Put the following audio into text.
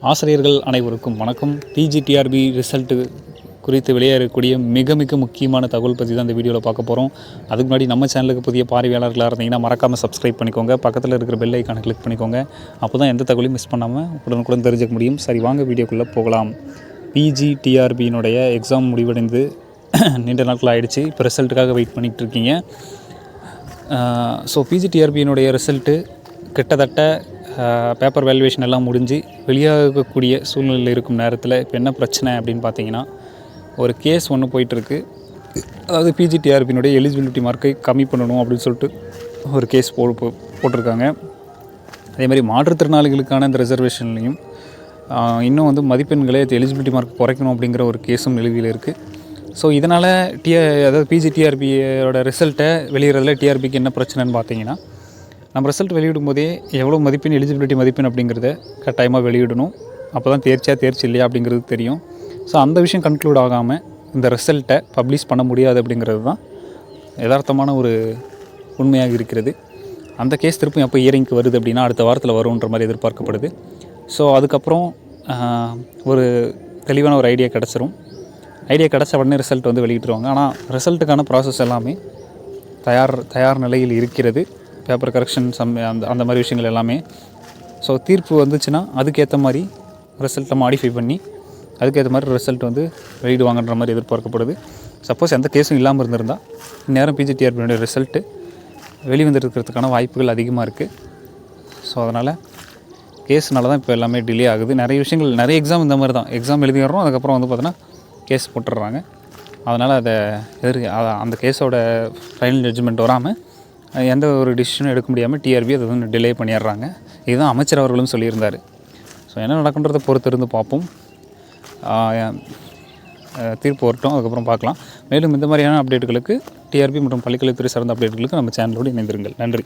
ஆசிரியர்கள் அனைவருக்கும் வணக்கம். பிஜிடிஆர்பி ரிசல்ட்டு குறித்து வெளியேறக்கூடிய மிக மிக முக்கியமான தகவல் பற்றி தான் இந்த வீடியோவில் பார்க்க போகிறோம் அதுக்கு முன்னாடி நம்ம சேனலுக்கு புதிய பார்வையாளர்களாக இருந்தீங்கன்னா மறக்காமல் சப்ஸ்கிரைப் பண்ணிக்கோங்க. பக்கத்தில் இருக்கிற பெல் ஐக்கானை கிளிக் பண்ணிக்கோங்க. அப்போ தான் எந்த தகவலையும் மிஸ் பண்ணாமல் உடனுக்குடன் தெரிஞ்சுக்க முடியும். சரி வாங்க வீடியோக்குள்ளே போகலாம். பிஜிடிஆர்பியினுடைய எக்ஸாம் முடிவடைந்து நீண்ட நாட்கள் ஆகிடுச்சு இப்போ ரிசல்ட்டுக்காக வெயிட் பண்ணிகிட்டு இருக்கீங்க. ஸோ பிஜிடிஆர்பியினுடைய ரிசல்ட்டு கிட்டத்தட்ட பேப்பர் வேல்யூவேஷன் எல்லாம் முடிஞ்சு வெளியாகக்கூடிய சூழ்நிலையில் இருக்கும் நேரத்தில் இப்போ என்ன பிரச்சனை அப்படின்னு பார்த்தீங்கன்னா ஒரு கேஸ் ஒன்று போயிட்டுருக்கு. அதாவது பிஜிடிஆர்பியினுடைய எலிஜிபிலிட்டி மார்க்கை கம்மி பண்ணணும் அப்படின்னு சொல்லிட்டு ஒரு கேஸ் போ போ- போட்டிருக்காங்க. அதே மாதிரி மாற்றுத்திறனாளிகளுக்கான இந்த ரிசர்வேஷன்லையும் இன்னும் வந்து மதிப்பெண்களை எலிஜிபிலிட்டி மார்க் குறைக்கணும் அப்படிங்கிற ஒரு கேஸும் நிலுவையில் இருக்குது ஸோ இதனால் டிஆர் அதாவது பிஜிடிஆர்பியோட ரிசல்ட்டை வெளியிடறதுல டிஆர்பிக்கு என்ன பிரச்சனைன்னு பார்த்தீங்கன்னா நம்ம ரிசல்ட் வெளியிடும் போதே எவ்வளோ மதிப்பெண் எலிஜிபிலிட்டி மதிப்பெண் அப்படிங்கிறத கட்டாயமாக வெளியிடணும். அப்போ தான் தேர்ச்சியாக தேர்ச்சி இல்லையா அப்படிங்கிறது தெரியும். ஸோ அந்த விஷயம் கன்க்ளூட் ஆகாமல் இந்த ரிசல்ட்டை பப்ளிஷ் பண்ண முடியாது அப்படிங்கிறது தான் யதார்த்தமான ஒரு உண்மையாக இருக்கிறது. அந்த கேஸ் திருப்பி எப்போ இயரிங்க்கு வருது அப்படின்னா அடுத்த வாரத்தில் வரும்ன்ற மாதிரி எதிர்பார்க்கப்படுது. ஸோ அதுக்கப்புறம் ஒரு தெளிவான ஒரு ஐடியா கிடச்சிரும். ஐடியா கிடச்ச உடனே ரிசல்ட் வந்து வெளியிட்டுருவாங்க. ஆனால் ரிசல்ட்டுக்கான ப்ராசஸ் எல்லாமே தயார் தயார் நிலையில் இருக்கிறது. பேப்பர் கரெக்ஷன் சம் அந்த அந்த மாதிரி விஷயங்கள் எல்லாமே. ஸோ தீர்ப்பு வந்துச்சுன்னா அதுக்கேற்ற மாதிரி ரிசல்ட்டை மாடிஃபை பண்ணி அதுக்கேற்ற மாதிரி ரிசல்ட் வந்து வெளியிடுவாங்கன்ற மாதிரி எதிர்பார்க்கப்படுது. சப்போஸ் எந்த கேஸும் இல்லாமல் இருந்திருந்தால் இந்நேரம் பிஜிடிஆர்பியோட ரிசல்ட்டு வெளிவந்துருக்கிறதுக்கான வாய்ப்புகள் அதிகமாக இருக்குது ஸோ அதனால் கேஸ்னால தான் இப்போ எல்லாமே டிலே ஆகுது. நிறைய விஷயங்கள் நிறைய எக்ஸாம் இந்த மாதிரி தான். எக்ஸாம் எழுதிடுறோம் அதுக்கப்புறம் வந்து பார்த்தோன்னா கேஸ் போட்டுடுறாங்க. அதனால் அதை எதிர் அந்த கேஸோட ஃபைனல் ஜட்ஜ்மெண்ட் வராமல் எந்த ஒரு டிசிஷனும் எடுக்க முடியாமல் டிஆர்பி அதை வந்து டிலே பண்ணிடுறாங்க. இதுதான் அமைச்சர் அவர்களும் சொல்லியிருந்தார். ஸோ என்ன நடக்குன்றதை பொறுத்து இருந்து பார்ப்போம் தீர்ப்பு வரட்டும் அதுக்கப்புறம் பார்க்கலாம். மேலும் இந்த மாதிரியான அப்டேட்டுகளுக்கு டிஆர்பி மற்றும் பள்ளிக்கல்வித்துறை சார்ந்த அப்டேட்டுகளுக்கு நம்ம சேனலோடு இணைந்திருங்கள். நன்றி.